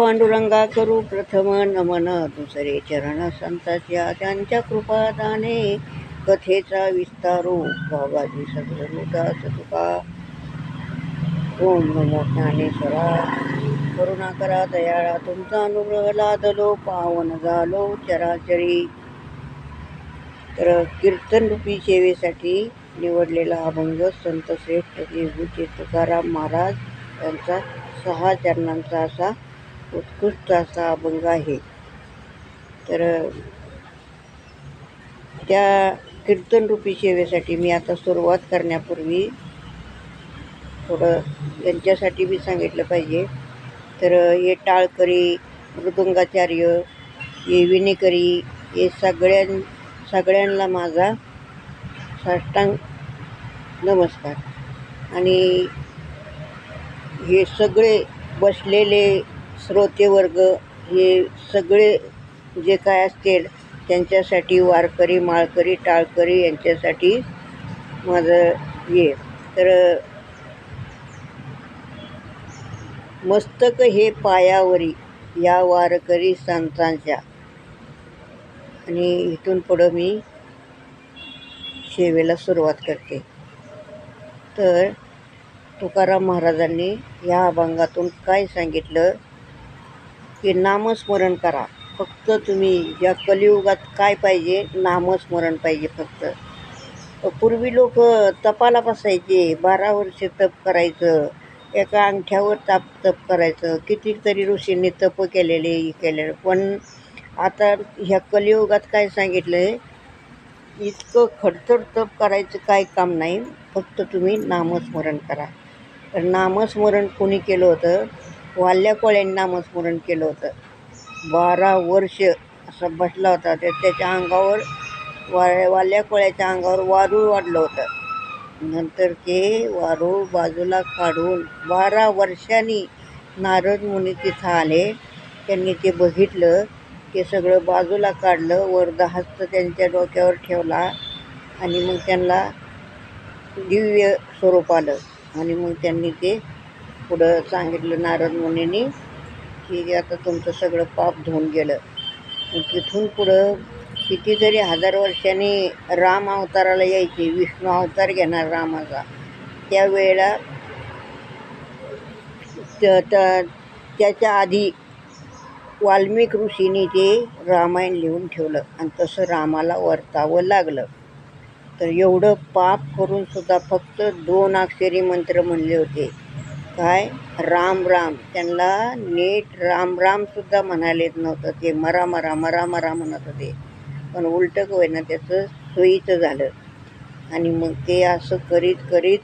पांडुरंगा करू प्रथम नमन दुसरे चरण संताच्या त्यांच्या कृपादाने कथेचा विस्तारो हो. बाबाजी सगळं तुका. ओम नमो ज्ञानेश्वरा. करुणा करा दयाळा तुमचा अनुग्रह लादलो पावन झालो चराचरी. तर कीर्तन रूपी सेवेसाठी निवडलेला अभंग संत श्रेष्ठ देहूचे तुकाराम महाराज यांचा सहा चरणांचा असा उत्कृष्ट असा अभंग आहे. तर त्या कीर्तनरूपी सेवेसाठी मी आता सुरुवात करण्यापूर्वी थोडं यांच्यासाठी बी सांगितलं पाहिजे. तर हे टाळकरी मृदुंगाचार्य हे विणेकरी हे सगळ्यां सगळ्यांना माझा साष्टांग नमस्कार. आणि हे सगळे बसलेले श्रोतेवर्ग हे सगळे जे काय असतील त्यांच्यासाठी वारकरी माळकरी टाळकरी यांच्यासाठी माझं हे. तर मस्तक हे पायावरी या वारकरी संतांच्या. आणि इथून पुढं मी सेवेला सुरुवात करते. तर तुकाराम महाराजांनी या अभंगातून काय सांगितलं? की नामस्मरण करा. फक्त तुम्ही या कलियुगात काय पाहिजे? नामस्मरण पाहिजे फक्त. पूर्वी लोक तपाला बसायचे बारा वर्ष तप करायचं एका अंगठ्यावर ताप तप करायचं कितीतरी ऋषींनी तप केलेले हे केलेलं. पण आता ह्या कलियुगात काय सांगितलं आहे इतकं खडतर तप करायचं काय काम नाही. फक्त तुम्ही नामस्मरण करा. तर नामस्मरण कोणी केलं होतं? वाल्या कोळ्यांनी नामस्मरण केलं होतं. बारा वर्ष असा बसला होता. तर त्याच्या अंगावर वा वाल्या कोळ्याच्या अंगावर वारूळ वाढलं होतं. नंतर ते वारूळ बाजूला काढून बारा वर्षांनी नारद मुनी तिथं आले. त्यांनी ते बघितलं. ते सगळं बाजूला काढलं. वरदा हस्त त्यांच्या डोक्यावर ठेवला आणि मग त्यांना दिव्य स्वरूप आलं. आणि मग त्यांनी ते पुढं सांगितलं नारद मुनींनी की आता तुमचं सगळं पाप धुवून गेलं. तिथून पुढं कितीतरी हजार वर्षांनी राम अवताराला यायचे विष्णू अवतार घेणार रामाचा. त्यावेळेला त्याच्या आधी वाल्मिक ऋषीने ते रामायण लिहून ठेवलं आणि तसं रामाला वर्तावं लागलं. तर एवढं पाप करून सुद्धा फक्त दोन अक्षरी मंत्र म्हणले होते. काय? राम राम. त्यांना नीट राम राम सुद्धा म्हणायला येत नव्हतं ते. मरा मरा मरा मरा म्हणत होते. पण उलटं होय ना त्याचं सोयीचं झालं. आणि मग ते असं करीत करीत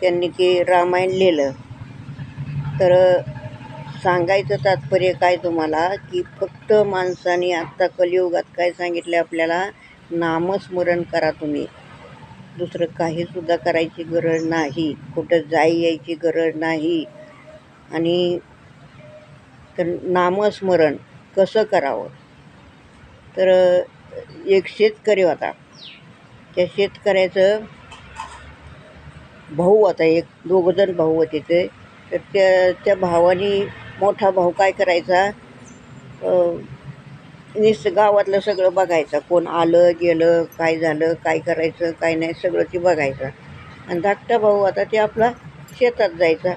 त्यांनी ते रामायण लिहिलं. तर सांगायचं तात्पर्य काय तुम्हाला? की फक्त माणसाने आत्ता कलियुगात काय सांगितलं आपल्याला? नामस्मरण करा तुम्ही. दुसरं काहीसुद्धा करायची गरज नाही. कुठं जाई यायची गरज नाही. आणि तर नामस्मरण कसं करावं? तर एक शेतकरी होता. त्या शेतकऱ्याचं भाऊ होता एक दोघंजण भाऊ होते ते. तर त्या त्या भावाने मोठा भाऊ काय करायचा? निस गावातलं सगळं बघायचं. कोण आलं गेलं काय झालं काय करायचं काय नाही सगळं ते बघायचं. आणि धाकटा भाऊ आता ते आपला शेतात जायचा.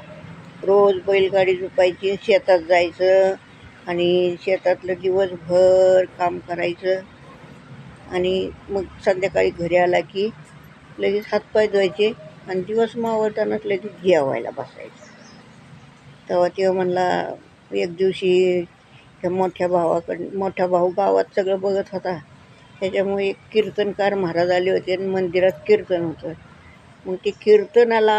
रोज बैलगाडी झुपायची शेतात जायचं आणि शेतातलं दिवसभर काम करायचं. आणि मग संध्याकाळी घरी आला की लगेच हातपाय धुवायचे आणि दिवस मावळतानाच लगेच घ्यावायला बसायचं. तेव्हा तेव्हा म्हणला एक दिवशी त्या मोठ्या भावाकडं मोठा भाऊ गावात सगळं बघत होता. त्याच्यामुळे एक कीर्तनकार महाराज आले होते आणि मंदिरात कीर्तन होतं. मग ते कीर्तनाला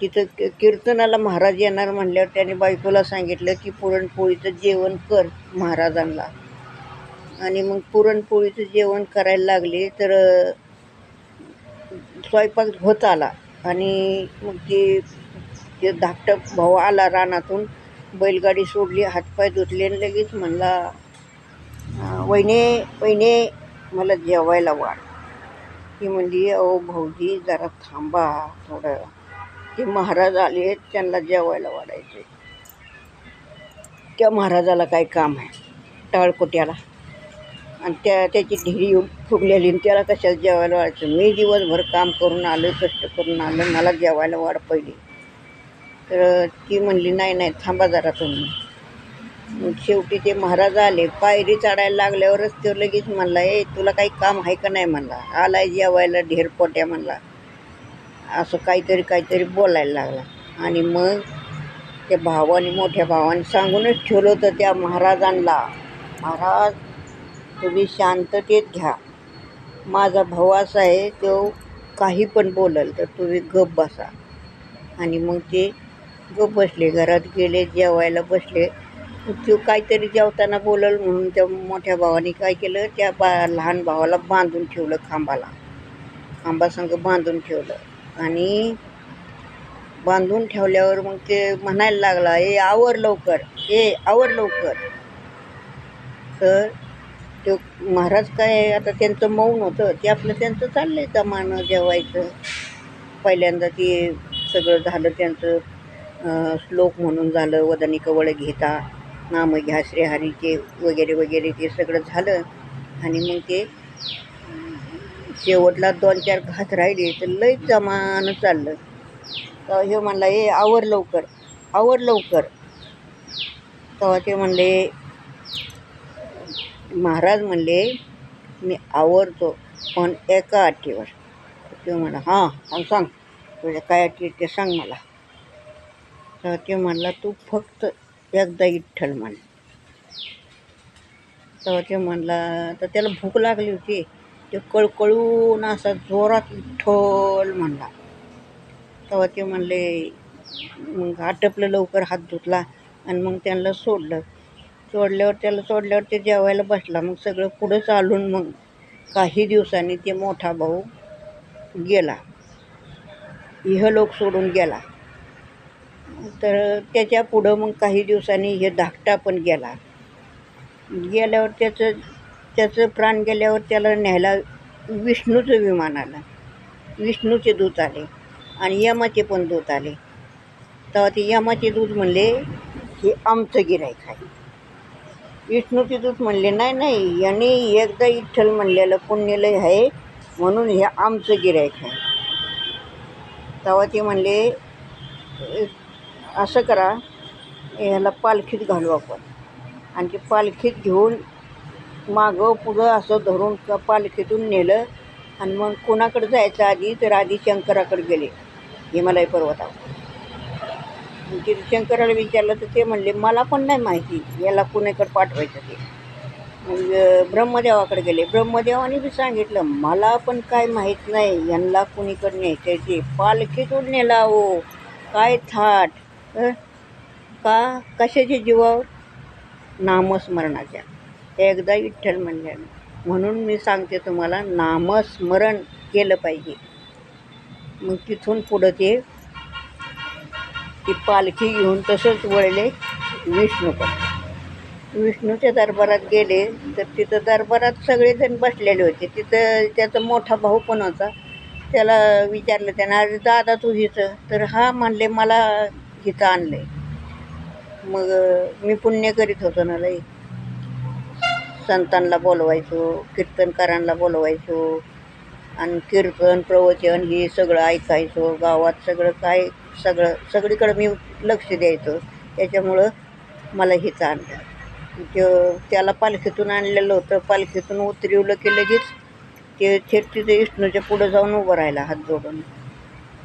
तिथं कीर्तनाला महाराज येणार म्हणल्यावर त्याने बायकोला सांगितलं की पुरणपोळीचं जेवण कर महाराजांना. आणि मग पुरणपोळीचं जेवण करायला लागले तर स्वयंपाक होत आला. आणि मग ते ते धाकटं भाऊ आला रानातून. बैलगाडी सोडली हातपाय धुतले आणि लगेच म्हणला वहिने वहिने मला जेवायला वाढ. ती म्हणली अहो भाऊजी जरा थांबा थोडं. ते महाराज आले त्यांना जेवायला वाढायचे. त्या महाराजाला काय काम आहे? टाळकोट्याला. आणि त्या त्याची ढिरी येऊन फुगलेली आणि त्याला कशाला जेवायला वाढायचं? मी दिवसभर काम करून आलो कष्ट करून आलं मला जेवायला वाढ पहिली. तर ती म्हणली नाही नाही थांबा जरा तुम्ही. मग शेवटी ते महाराज आले. पायरी चढायला लागल्यावरच तो लगेच म्हणला ए तुला काही काम आहे का नाही? म्हणला. आलाय जेवायला ढेरपोट्या म्हणला. असं काहीतरी काहीतरी बोलायला लागला. आणि मग त्या भावाने मोठ्या भावाने सांगूनच ठेवलं होतं त्या महाराजांना महाराज तुम्ही शांततेत घ्या. माझा भाऊ असा आहे तो काही पण बोलल तर तुम्ही गप बसा. आणि मग ते गप बसले घरात गेले जेवायला बसले मग तो काहीतरी जेवताना बोलल म्हणून त्या मोठ्या भावाने काय केलं त्या बा लहान भावाला बांधून ठेवलं खांबाला. खांबासंग बांधून ठेवलं. आणि बांधून ठेवल्यावर मग ते म्हणायला लागला ए आवर लवकर ए आवर लवकर. तर तो महाराज काय आता त्यांचं मौन होतं ते आपलं त्यांचं चाललं आहे जमानं जेवायचं? पहिल्यांदा ते सगळं झालं त्यांचं श्लोक म्हणून झालं वदनी कवळ घेता नाम घ्या श्रीहरीचे वगैरे वगैरे ते सगळं झालं. आणि मग ते शेवटला दोन चार घात राहिले तर लई जमानं चाललं. तेव्हा हे म्हणला ए आवर लवकर आवर लवकर. तेव्हा ते म्हणले महाराज म्हणले मी आवरतो पण एका अटीवर. ते म्हणा हां सांग सांग. तुझ्या काय अटी ते सांग मला. तेव्हा ते म्हणला तू फक्त एकदा इठ्ठल म्हण. तेव्हा ते म्हणला तर त्याला भूक लागली होती. ते कळकळून असा जोरात विठ्ठल म्हणला. तेव्हा ते म्हणले मग आटपलं लवकर हात धुतला आणि मग त्यांना सोडलं. सोडल्यावर त्याला सोडल्यावर ते जेवायला बसला. मग सगळं पुढं चालून मग काही दिवसांनी ते मोठा भाऊ गेला. इह लोक सोडून गेला. तर त्याच्या पुढं मग काही दिवसांनी हे धाकटा पण गेला. गेल्यावर त्याचं त्याचं प्राण गेल्यावर त्याला न्यायला विष्णूचं विमान आलं. विष्णूचे दूत आले आणि यमाचे पण दूत आले. तेव्हा ते यमाचे दूत म्हणले हे आमचं गिरायक आहे. विष्णूचे दूत म्हणले नाही नाही यांनी एकदा विठ्ठल म्हणलेलं पुण्यलय आहे म्हणून हे आमचं गिरायक आहे. तेव्हा ते म्हणले असं करा ह्याला पालखीत घालू आपण. आणि ते पालखीत घेऊन मागं पुढं असं धरून पालखीतून नेलं आणि मग कोणाकडे जायचं आधी तर आधी शंकराकडे गेले हिमालय पर्वतावर. मग ते शंकराला विचारलं तर ते म्हणले मला पण नाही माहिती याला कुणाकडे पाठवायचं ते. मग ब्रह्मदेवाकडे गेले. ब्रह्मदेवाने बी सांगितलं मला पण काय माहीत नाही यांना कुणीकडे न्यायचं ते. पालखीतून नेला हो. काय थाट. का कशाच्या जीवावर? नामस्मरणाच्या. एकदा विठ्ठल म्हणल्याने म्हणून मी सांगते तुम्हाला नामस्मरण केलं पाहिजे. मग तिथून पुढं ते ती पालखी घेऊन तसंच वळले विष्णूकडे. विष्णूच्या दरबारात गेले तर तिथं दरबारात सगळेजण बसलेले होते. तिथं त्याचा मोठा भाऊ पण होता. त्याला विचारलं त्यानं अरे दादा तू हिचं तर हा म्हणले मला हिचं आणलं आहे मग मी पुण्य करीत होतो ना लई. संतांना बोलवायचो कीर्तनकारांना बोलवायचो आणि कीर्तन प्रवचन हे सगळं ऐकायचो गावात सगळं काय सगळं सगळीकडं मी लक्ष द्यायचो. त्याच्यामुळं मला हिचं आणलं. ते त्याला पालखीतून आणलेलं होतं पालखीतून उतरवलं की लगेच. ते थेट तिथे विष्णूच्या पुढं जाऊन उभं राहिला हात जोडून.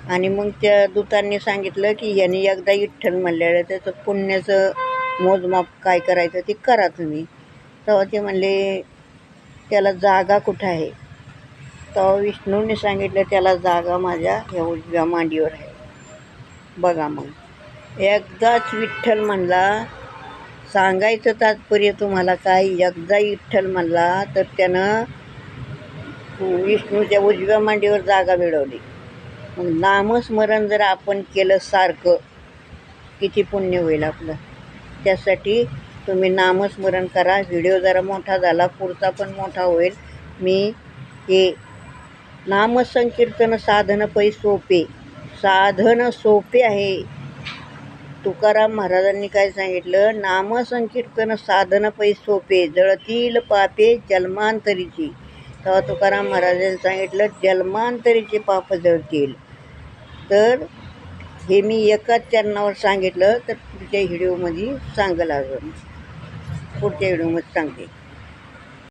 आणि मग त्या दूतांनी सांगितलं की यांनी एकदा विठ्ठल म्हणलेलं त्याचं पुण्याचं मोजमाप काय करायचं ते करा तुम्ही. तेव्हा ते म्हणले त्याला जागा कुठं आहे? तेव्हा विष्णूने सांगितलं त्याला जागा माझ्या ह्या उजव्या मांडीवर आहे. बघा मग. एकदाच विठ्ठल म्हणला सांगायचं तात्पर्य तुम्हाला काय? एकदा विठ्ठल म्हणला तर त्यानं विष्णूच्या उजव्या मांडीवर जागा मिळवली. मग नामस्मरण जर आपण केलं सारखं किती पुण्य होईल आपलं. त्यासाठी तुम्ही नामस्मरण करा. व्हिडिओ जरा मोठा झाला पुढचा पण मोठा होईल. मी हे नामसंकीर्तन साधन पै सोपे. साधन सोपे आहे. तुकाराम महाराजांनी काय सांगितलं? नामसंकीर्तन साधन पै सोपे. जळतील पापे जन्मांतरीची. तेव्हा तुकाराम महाराजांनी सांगितलं जन्मांतरीचे पाप जळतील तर हे मी एकाच चरणावर सांगितलं तर पुढच्या व्हिडिओमध्ये सांगेल अजून पुढच्या व्हिडिओमध्ये सांगते.